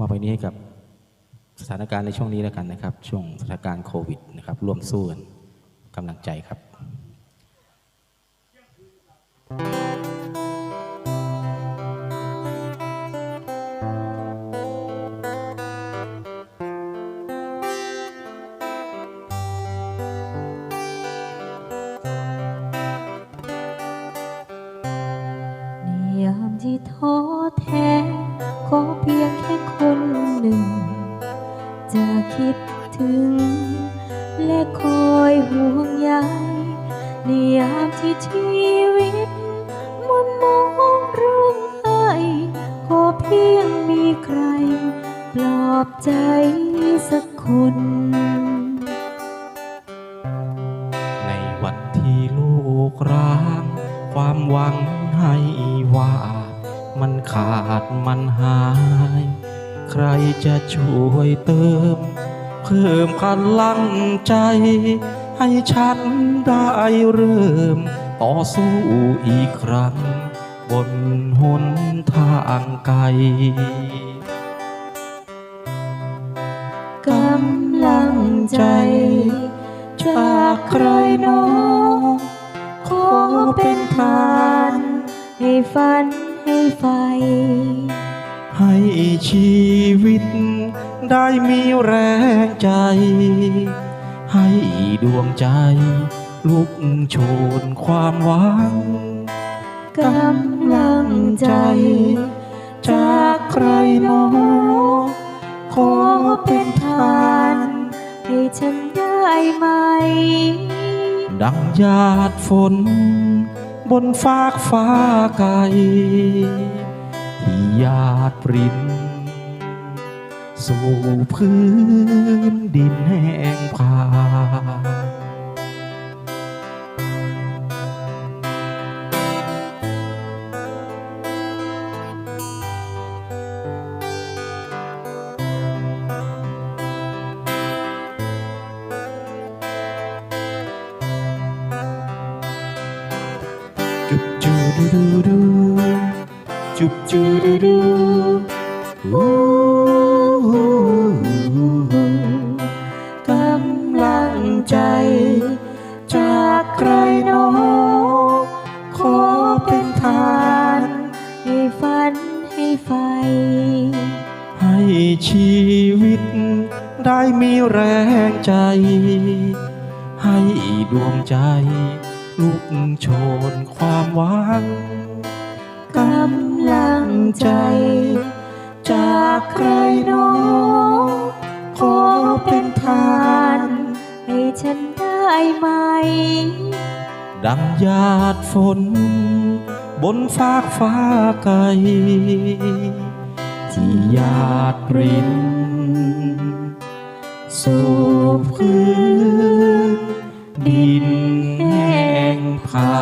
มอบไปนี้ให้กับสถานการณ์ในช่วงนี้แล้วกันนะครับ ช่วงสถานการณ์โควิดนะครับ ร่วมสู้กันกำลังใจครับ ยามที่ท้อ จะคิดถึง และคอยห่วงใยในยามที่ชีวิตมันมองร้องไห้ขอเพียงมีใคร ปลอบใจสักคน ในวันที่ลูกร้าง ความหวังให้ว่า มันขาดมันหาย ใครจะช่วยเติม เพิ่มพลังใจ ให้ฉันได้เริ่ม ต่อสู้อีกครั้ง บนหนทางไกลกำลังใจจากใครน้องขอเป็นทาน ให้ฝันให้ไฟ ให้ชีวิตได้มีแรงใจ ให้ดวงใจลุกโชนความหวังกำลังใจ จากใครหนอขอเป็นทาน ให้ฉันได้ไหม ดังหยาดฝน บนฟากฟ้าไกล หยาดปรินสู่พื้นดินแห้งผาจุบจูดูดูดู จุบจูดูดูอู้หูกำลังใจ จากใครหนอขอเป็นทานให้ฝันให้ไฟ ให้ชีวิต ได้มีแรงใจ ให้ดวงใจ ลุกโชนความหวังกำ ใจ จากใครน้อขอเป็นทาน ให้ฉันได้ไหม ดังหยาดฝน บนฟากฟ้าไกลที่หยาดรินสูบพื้นดินแห้งผา